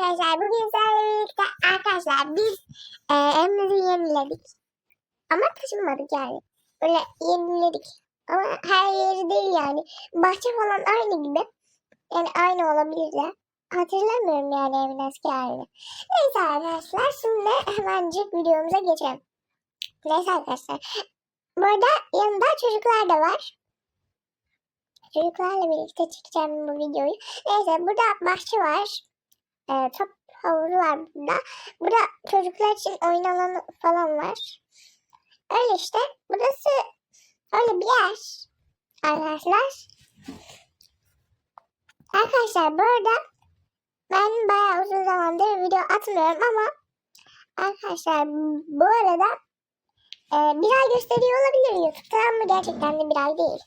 arkadaşlar. Bugün sizlerle birlikte arkadaşlar biz e, evimizi yeniledik. Ama taşınmadık yani. Böyle yeniledik. Ama her yeri değil yani. Bahçe falan aynı gibi. Yani aynı olabilir de. Hatırlamıyorum yani evin eski halini. Neyse arkadaşlar şimdi hemencik videomuza geçelim. Neyse arkadaşlar. Bu arada yanında çocuklar da var. Çocuklarla birlikte çekeceğim bu videoyu. Neyse burada bahçe var. Ee, top havuzu var burada. Burada çocuklar için oyun alanı falan var. Öyle işte. Burası öyle bir yer. Arkadaşlar. Arkadaşlar bu arada ben bayağı uzun zamandır video atmıyorum ama arkadaşlar bu arada e, bir ay gösteriyor olabilir YouTube'da ama gerçekten de bir ay değil.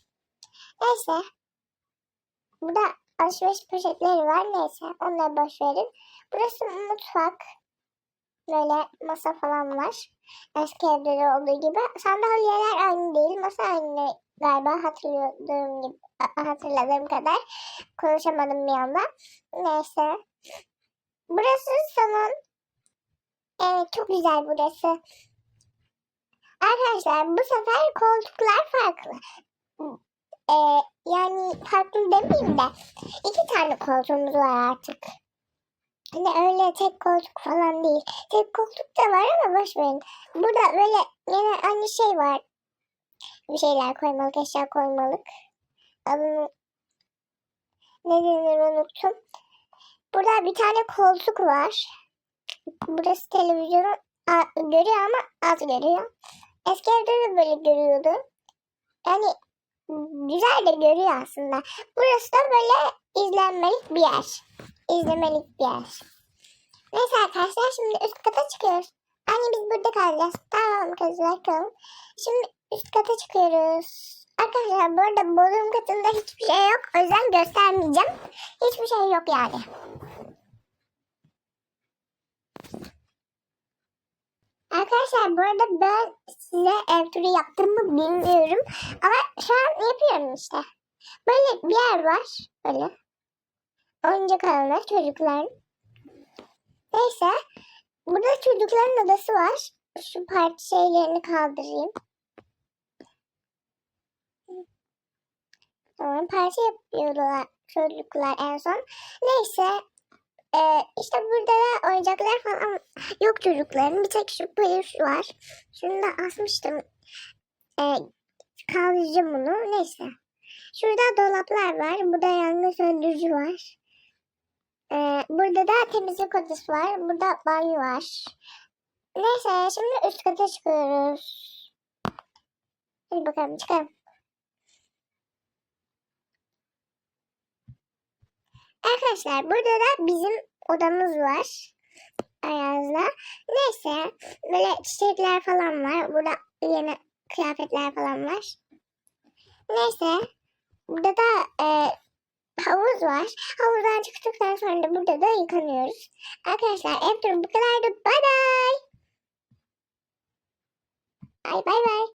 Neyse. Burada alışveriş poşetleri var. Neyse onları boş verin. Burası mutfak. Böyle masa falan var. Eski evde de olduğu gibi. Sandalyeler aynı değil. Masa aynı galiba hatırladığım gibi hatırladığım kadar. Konuşamadım bir anda. Neyse. Burası salon. Evet çok güzel burası. Arkadaşlar bu sefer koltuklar farklı. Ee, yani farklı demeyeyim de iki tane koltuğumuz var artık. Hani öyle tek koltuk falan değil. Tek koltuk da var ama boş verin. Burada böyle yine aynı şey var. Bir şeyler koymalık, eşya koymalık. Adını ne denir unuttum. Burada bir tane koltuk var. Burası televizyonu görüyor ama az görüyor. Eski evde de böyle görüyordu. Yani güzel de görüyor aslında. Burası da böyle izlenmelik bir yer. İzlemelik bir yer. Neyse arkadaşlar şimdi üst kata çıkıyoruz. Anne biz burada kalacağız. Tamam kızlar kalın. Şimdi üst kata çıkıyoruz. Arkadaşlar bu arada bodrum katında hiçbir şey yok. O yüzden göstermeyeceğim. Hiçbir şey yok yani. Arkadaşlar bu arada ben size ev turu yaptım mı bilmiyorum. Ama şu an yapıyorum işte. Böyle bir yer var. Böyle. Oyuncak alanı çocukların. Neyse. Burada çocukların odası var. Şu parti şeylerini kaldırayım. Tamam parti yapıyorlar çocuklar en son. Neyse. Ee, işte burada da oyuncaklar falan yok çocukların. Bir tek şu peluş var. Şunu da asmıştım. Ee, kaldıracağım bunu. Neyse. Şurada dolaplar var. Burada yangın söndürücü var. Ee, burada da temizlik odası var. Burada banyo var. Neyse şimdi üst kata çıkıyoruz. Hadi bakalım çıkalım. Arkadaşlar burada da bizim odamız var. Ayaz'la. Neyse böyle çiçekler falan var. Burada yeni kıyafetler falan var. Neyse burada da e, havuz var. Havuzdan çıktıktan sonra da burada da yıkanıyoruz. Arkadaşlar ev turu bu kadardı. Bay bay. Ay bay bay.